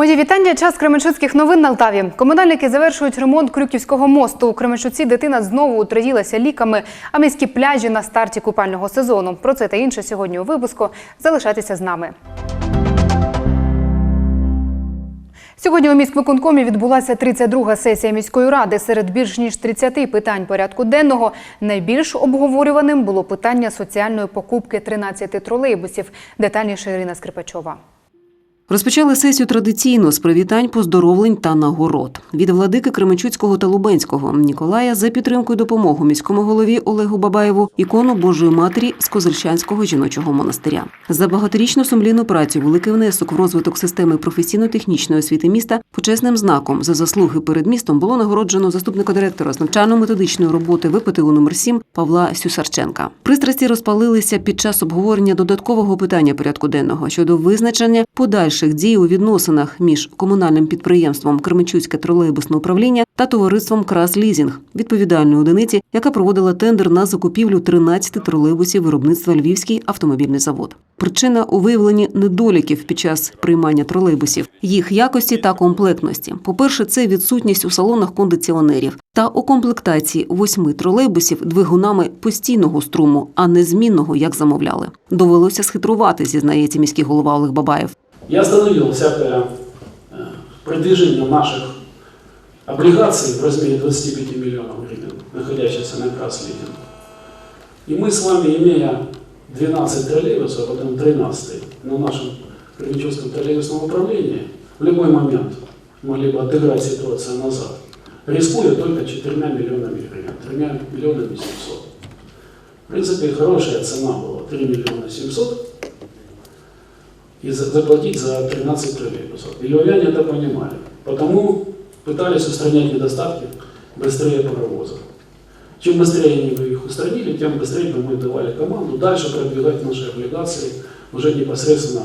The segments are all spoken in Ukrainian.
Мої вітання. Час Кременчуцьких новин на Алтаві. Комунальники завершують ремонт Крюківського мосту. У Кременчуці дитина знову утраїлася ліками, а міські пляжі на старті купального сезону. Про це та інше сьогодні у випуску. Залишайтеся з нами. Сьогодні у міськвиконкомі відбулася 32-га сесія міської ради. Серед більш ніж 30 питань порядку денного найбільш обговорюваним було питання соціальної покупки 13 тролейбусів. Детальніше Ірина Скрипачова. Розпочали сесію традиційно з привітань, поздоровлень та нагород від владики Кременчуцького та Лубенського Ніколая за підтримку і допомогу міському голові Олегу Бабаєву ікону Божої Матері з Козельщанського жіночого монастиря. За багаторічну сумлінну працю, великий внесок в розвиток системи професійно-технічної освіти міста почесним знаком за заслуги перед містом було нагороджено заступника директора з навчально-методичної роботи ВПТУ номер 7 Павла Сюсарченка. Пристрасті розпалилися під час обговорення додаткового питання порядку денного щодо визначення подальших дій у відносинах між комунальним підприємством Кременчуцьке тролейбусне управління та товариством Краслізінг, відповідальної одиниці, яка проводила тендер на закупівлю 13 тролейбусів виробництва Львівський автомобільний завод. Причина у виявленні недоліків під час приймання тролейбусів, їх якості та комплектності. По-перше, це відсутність у салонах кондиціонерів та у комплектації восьми тролейбусів двигунами постійного струму, а не змінного, як замовляли. Довелося схитрувати, зізнається міський голова Олег Бабаєв. Я остановил всякое э, продвижение наших облигаций в размере 25 миллионов гривен, находящихся на Краслидинг. И мы с вами, имея 12 троллейбусов, а потом 13 на нашем Кременчугском троллейбусном управлении, в любой момент могли бы отыграть ситуацию назад, рискуя только 4 миллионами гривен, 3 миллионами 700. В принципе, хорошая цена была, 3 миллиона 700, и за- заплатить за 13 троллейбусов. И львовяне это понимали. Потому пытались устранять недостатки быстрее паровозов. Чем быстрее они бы их устранили, тем быстрее бы мы давали команду дальше продвигать наши облигации уже непосредственно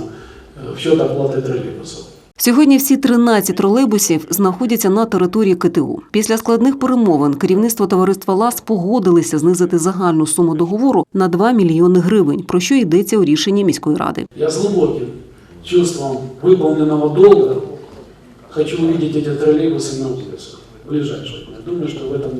э, в счет оплаты троллейбусов. Сьогодні всі 13 тролейбусів знаходяться на території КТУ. Після складних перемовин керівництво товариства ЛАС погодилися знизити загальну суму договору на 2 мільйони гривень, про що йдеться у рішенні міської ради. Я с глубоким чувством выполненного долга хочу увидеть эти троллейбусы на улицах в ближайшее время. Думаю, что в, этом,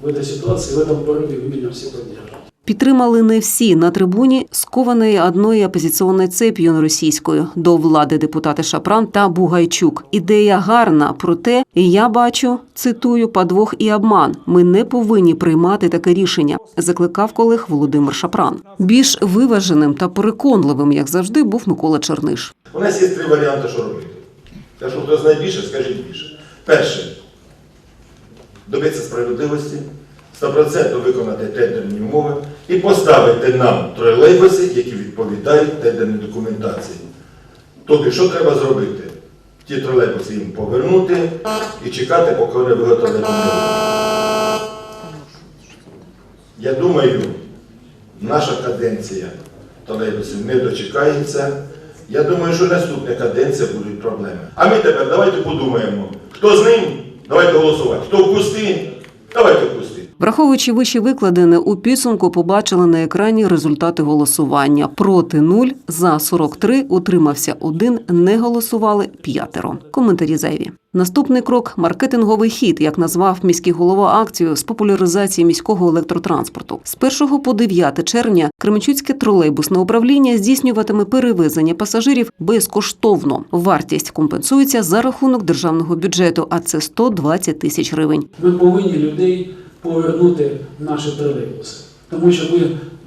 в этой ситуации, в этом порыве вы меня все поддержите. Підтримали не всі на трибуні скованої одної опозиційною цеп'ю російською до влади депутати Шапран та Бугайчук. Ідея гарна, проте я бачу, цитую, подвох і обман. Ми не повинні приймати таке рішення, закликав колег Володимир Шапран. Більш виваженим та переконливим, як завжди, був Микола Черниш. У нас є три варіанти, що робити. Якщо хтось знає більше, скажіть більше. Перше, добитися справедливості, 100% виконати тендерні умови і поставити нам тролейбуси, які відповідають тендерній документації. Тобто, що треба зробити? Ті тролейбуси їм повернути і чекати, поки вони виготовлять. Я думаю, наша каденція тролейбусів не дочекається. Я думаю, що наступна каденція будуть проблеми. А ми тепер давайте подумаємо, хто з ним, давайте голосувати. Хто в кусти, давайте в кусти. Враховуючи вище викладене, у підсумку побачили на екрані результати голосування. Проти 0, за 43, утримався 1, не голосували п'ятеро. Коментарі зайві. Наступний крок маркетинговий хід, як назвав міський голова акцію з популяризації міського електротранспорту. З 1 по 9 червня Кременчуцьке тролейбусне управління здійснюватиме перевезення пасажирів безкоштовно. Вартість компенсується за рахунок державного бюджету, а це 120 тисяч гривень. Ми повинні людей повернути наші тролейбуси, тому що ми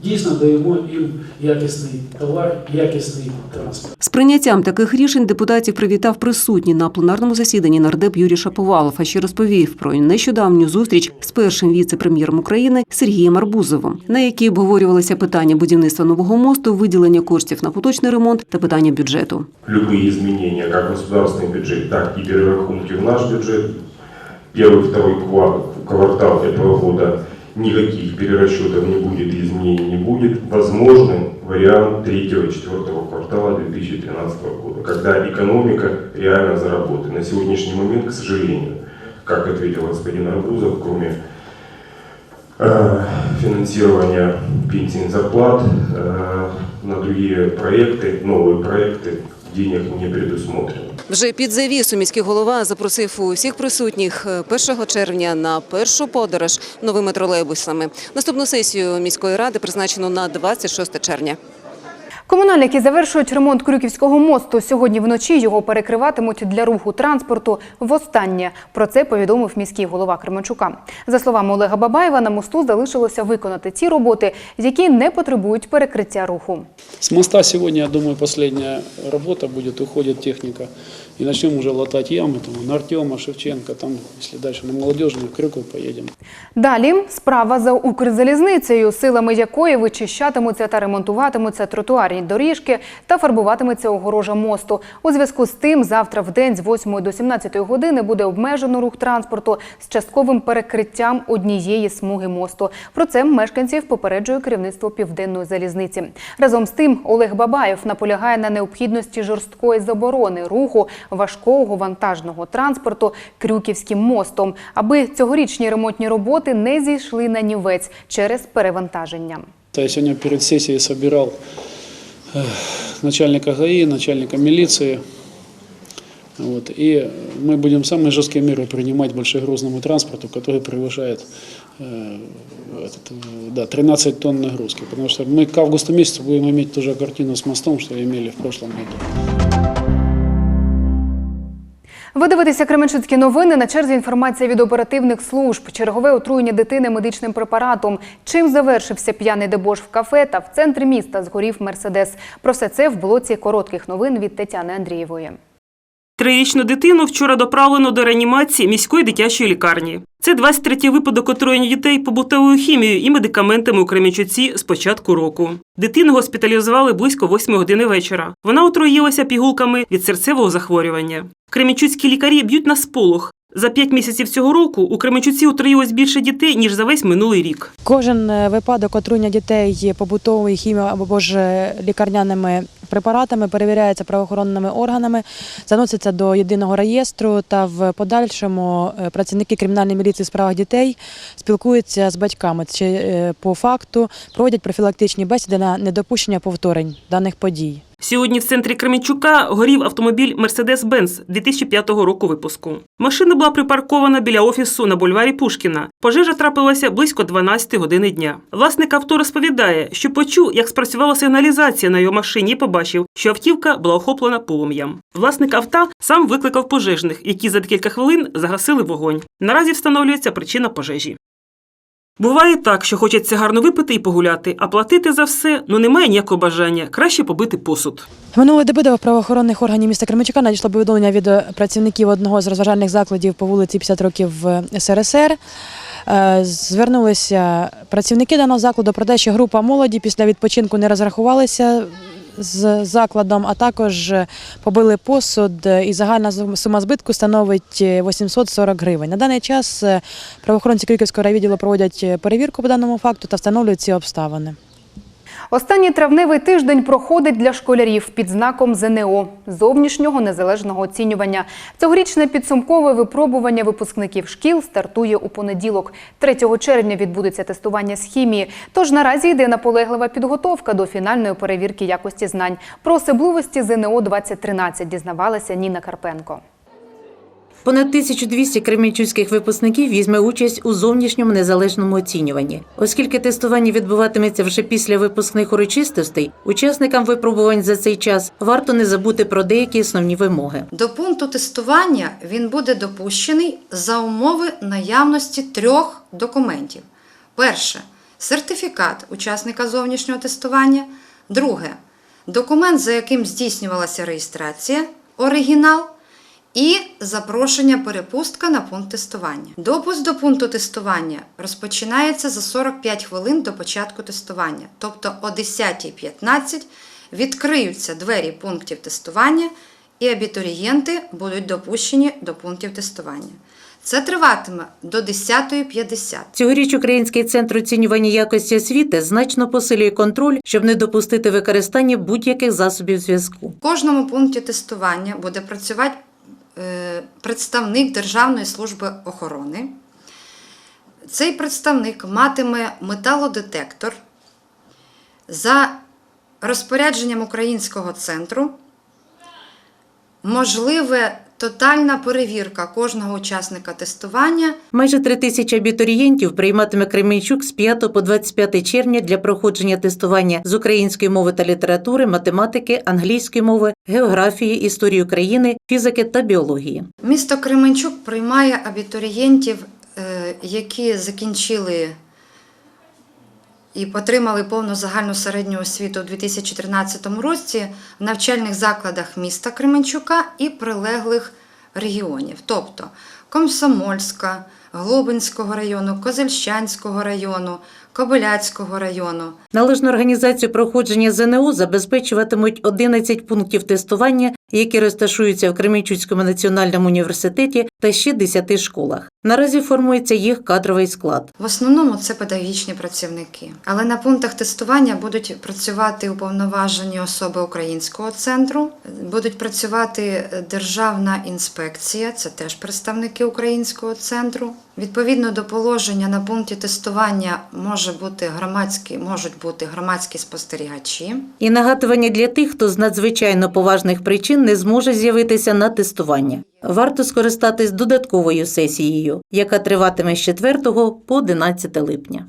дійсно даємо їм якісний товар, якісний транспорт. З прийняттям таких рішень депутатів привітав присутній на пленарному засіданні нардеп Юрій Шаповалов, а ще розповів про нещодавню зустріч з першим віце-прем'єром України Сергієм Арбузовим, на якій обговорювалися питання будівництва нового мосту, виділення коштів на поточний ремонт та питання бюджету. любые изменения как в бюджет, так и перерахунки в наш бюджет. Первый, второй ква- квартал этого года никаких перерасчетов не будет, изменений не будет. Возможен вариант третьего и четвертого квартала 2013 года, когда экономика реально заработает. На сегодняшний момент, к сожалению, как ответил господин Арбузов, кроме э, финансирования пенсий и зарплат э, на другие проекты, новые проекты, денег не предусмотрено. Вже під завісу міський голова запросив усіх присутніх е, 1 червня на першу подорож новими тролейбусами. Наступну сесію міської ради призначено на 26 червня. Комунальники завершують ремонт Крюківського мосту. Сьогодні вночі його перекриватимуть для руху транспорту востаннє. Про це повідомив міський голова Кременчука. За словами Олега Бабаєва, на мосту залишилося виконати ті роботи, які не потребують перекриття руху. С моста сегодня, я думаю, последняя работа будет, уходит техника. И начнем уже латать ямы там, на Артема, Шевченко, там, если дальше на Молодежную, к Крюкову поедем. Далі справа за Укрзалізницею, силами якої вичищатимуться та ремонтуватимуться тротуарні доріжки та фарбуватиметься огорожа мосту. У зв'язку з тим, завтра в день з 8 до 17 години буде обмежено рух транспорту з частковим перекриттям однієї смуги мосту. Про це мешканців попереджує керівництво південної залізниці. Разом з тим, Олег Бабаєв наполягає на необхідності жорсткої заборони руху важкого вантажного транспорту Крюківським мостом, аби цьогорічні ремонтні роботи не зійшли на нівець через перевантаження. Я сегодня перед собирал э, начальника ГАИ, начальника милиции. Вот, и мы будем самые жесткие меры принимать большегрузному транспорту, который превышает э, этот, э, да, 13 тонн нагрузки. Потому что мы к августу месяцу будем иметь ту же картину с мостом, что имели в прошлом году. Ви дивитеся Кременчуцькі новини. На черзі інформація від оперативних служб. Чергове отруєння дитини медичним препаратом. Чим завершився п'яний дебош в кафе та в центрі міста згорів Мерседес. Про все це в блоці коротких новин від Тетяни Андрієвої. Трирічну дитину вчора доправлено до реанімації міської дитячої лікарні. Це 23-й випадок отруєння дітей побутовою хімією і медикаментами у Кремінчуці з початку року. Дитину госпіталізували близько 8 години вечора. Вона отруїлася пігулками від серцевого захворювання. Кремінчуцькі лікарі б'ють на сполох. За п'ять місяців цього року у Кременчуці отруїлось більше дітей, ніж за весь минулий рік. Кожен е, випадок отруєння дітей побутовою хімією або ж е, лікарняними препаратами перевіряється правоохоронними органами, заноситься до єдиного реєстру та в подальшому е, працівники кримінальної міліції в справах дітей спілкуються з батьками чи е, по факту проводять профілактичні бесіди на недопущення повторень даних подій. Сьогодні в центрі Кременчука горів автомобіль Mercedes-Benz 2005 року випуску. Машина була припаркована біля офісу на бульварі Пушкіна. Пожежа трапилася близько 12 години дня. Власник авто розповідає, що почув, як спрацювала сигналізація на його машині і побачив, що автівка була охоплена полум'ям. Власник авто сам викликав пожежних, які за декілька хвилин загасили вогонь. Наразі встановлюється причина пожежі. Буває так, що хочеться гарно випити і погуляти, а платити за все ну немає ніякого бажання. Краще побити посуд. Минулої доби до правоохоронних органів міста Кременчука надійшло повідомлення від е, працівників одного з розважальних закладів по вулиці 50 років в СРСР. Е, Звернулися працівники даного закладу про те, що група молоді після відпочинку не розрахувалися з закладом, а також побили посуд, е, і загальна сума збитку становить е, 840 гривень. На даний час е, правоохоронці Криківського райвідділу проводять е, перевірку по даному факту та встановлюють ці обставини. Останній травневий тиждень проходить для школярів під знаком ЗНО – зовнішнього незалежного оцінювання. Цьогорічне підсумкове випробування випускників шкіл стартує у понеділок. 3 червня відбудеться тестування з хімії. Тож наразі йде наполеглива підготовка до фінальної перевірки якості знань. Про особливості ЗНО 2013 дізнавалася Ніна Карпенко. Понад 1200 кремінчуцьких випускників візьме участь у зовнішньому незалежному оцінюванні. Оскільки тестування відбуватиметься вже після випускних урочистостей, учасникам випробувань за цей час варто не забути про деякі основні вимоги. До пункту тестування він буде допущений за умови наявності трьох документів. Перше сертифікат учасника зовнішнього тестування. Друге документ, за яким здійснювалася реєстрація, оригінал. І запрошення перепустка на пункт тестування. Допуск до пункту тестування розпочинається за 45 хвилин до початку тестування, тобто о 10.15 відкриються двері пунктів тестування, і абітурієнти будуть допущені до пунктів тестування. Це триватиме до 10.50. Цьогоріч Український центр оцінювання якості освіти значно посилює контроль, щоб не допустити використання будь-яких засобів зв'язку. В кожному пункті тестування буде працювати представник Державної служби охорони. Цей представник матиме металодетектор – за розпорядженням Українського центру. можливе тотальна перевірка кожного учасника тестування Майже три тисячі абітурієнтів прийматиме Кременчук з 5 по 25 червня для проходження тестування з української мови та літератури, математики, англійської мови, географії, історії України, фізики та біології. Місто Кременчук приймає абітурієнтів, е, які закінчили і отримали повну загальну середню освіту у 2013 році в навчальних закладах міста Кременчука і прилеглих регіонів, тобто Комсомольська, Глобинського району, Козельщанського району, Кобиляцького району. Належну організацію проходження ЗНО забезпечуватимуть 11 пунктів тестування, які розташуються в Кременчуцькому національному університеті та ще 10 школах. Наразі формується їх кадровий склад. В основному це педагогічні працівники. Але на пунктах тестування будуть працювати уповноважені особи українського центру, будуть працювати Державна інспекція, це теж представники українського центру. Відповідно до положення на пункті тестування може бути громадські, можуть бути громадські спостерігачі. І нагадування для тих, хто з надзвичайно поважних причин не зможе з'явитися на тестування. Варто скористатись додатковою сесією, яка триватиме з 4 по 11 липня.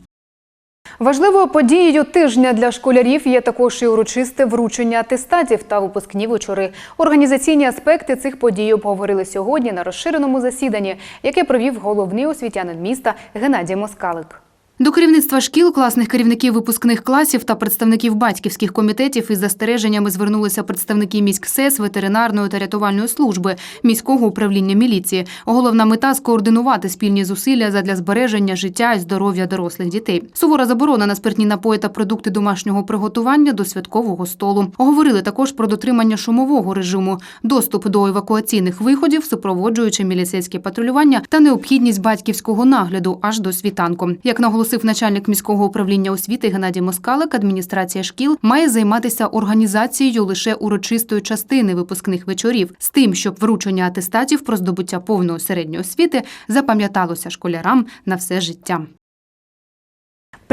Важливою подією тижня для школярів є також і урочисте вручення атестатів та випускні вечори. Організаційні аспекти цих подій обговорили сьогодні на розширеному засіданні, яке провів головний освітянин міста Геннадій Москалик. До керівництва шкіл, класних керівників випускних класів та представників батьківських комітетів із застереженнями звернулися представники міськсес, ветеринарної та рятувальної служби, міського управління міліції. Головна мета скоординувати спільні зусилля задля збереження життя і здоров'я дорослих дітей. Сувора заборона на спиртні напої та продукти домашнього приготування до святкового столу. Говорили також про дотримання шумового режиму, доступ до евакуаційних виходів, супроводжуючи міліцейське патрулювання та необхідність батьківського нагляду аж до світанку. Як наголосив начальник міського управління освіти Геннадій Москалик, адміністрація шкіл має займатися організацією лише урочистої частини випускних вечорів з тим, щоб вручення атестатів про здобуття повної середньої освіти запам'яталося школярам на все життя.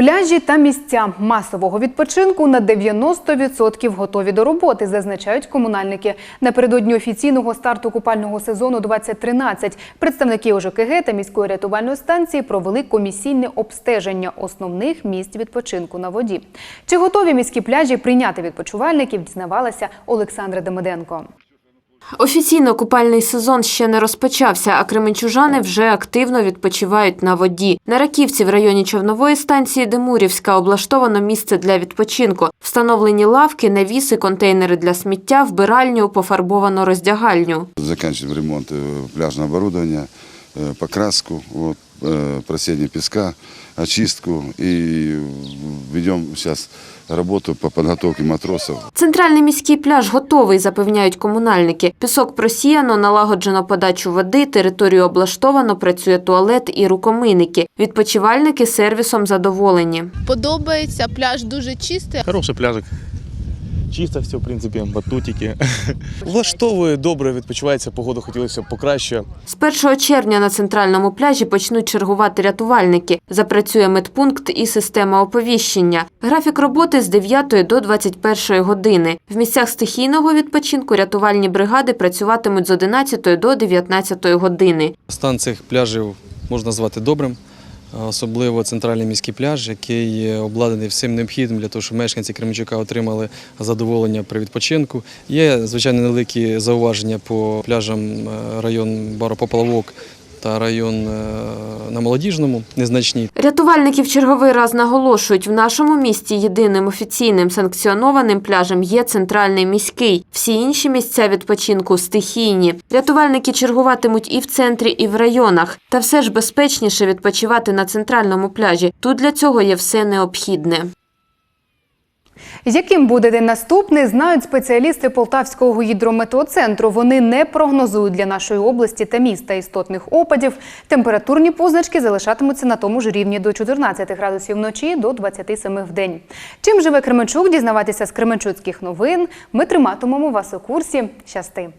Пляжі та місця масового відпочинку на 90% готові до роботи, зазначають комунальники. Напередодні офіційного старту купального сезону 2013 представники ОЖКГ та міської рятувальної станції провели комісійне обстеження основних місць відпочинку на воді. Чи готові міські пляжі прийняти відпочивальників, дізнавалася Олександра Демиденко. Офіційно купальний сезон ще не розпочався, а кременчужани вже активно відпочивають на воді. На Раківці в районі човнової станції Демурівська облаштовано місце для відпочинку. Встановлені лавки, навіси, контейнери для сміття, вбиральню, пофарбовано роздягальню. Закінчив ремонт э, пляжного оборудовання, э, покраску, э, просеяние песка, очистку и ведем сейчас работу по подготовке матросов Центральний міський пляж готовий, запевняють комунальники. Пісок просіяно, налагоджено подачу води, територію облаштовано, працює туалет і рукомийники. Відпочивальники сервісом задоволені. Подобається, пляж дуже чистий. Хороший пляжик. Чисто все, в принципі, батутики. Влаштовує добре, відпочивається, погода хотілося б покраще. З 1 червня на центральному пляжі почнуть чергувати рятувальники. Запрацює медпункт і система оповіщення. Графік роботи з 9 до 21 години. В місцях стихійного відпочинку рятувальні бригади працюватимуть з 11 до 19 години. Стан цих пляжів можна назвати добрим. Особливо центральний міський пляж, який обладнаний всім необхідним для того, щоб мешканці Кременчука отримали задоволення при відпочинку. Є, звичайно, невеликі зауваження по пляжам е, район Баропоплавок та район е, на Молодіжному, незначні. Рятувальники в черговий раз наголошують, в нашому місті єдиним офіційним санкціонованим пляжем є центральний міський. Всі інші місця відпочинку стихійні. Рятувальники чергуватимуть і в центрі, і в районах. Та все ж безпечніше відпочивати на центральному пляжі. Тут для цього є все необхідне. Яким буде день наступний, знають спеціалісти Полтавського гідрометеоцентру. Вони не прогнозують для нашої області та міста істотних опадів. Температурні позначки залишатимуться на тому ж рівні до 14 градусів вночі до 27 в день. Чим живе Кременчук, дізнаватися з Кременчуцьких новин. Ми триматимемо вас у курсі. Щасти!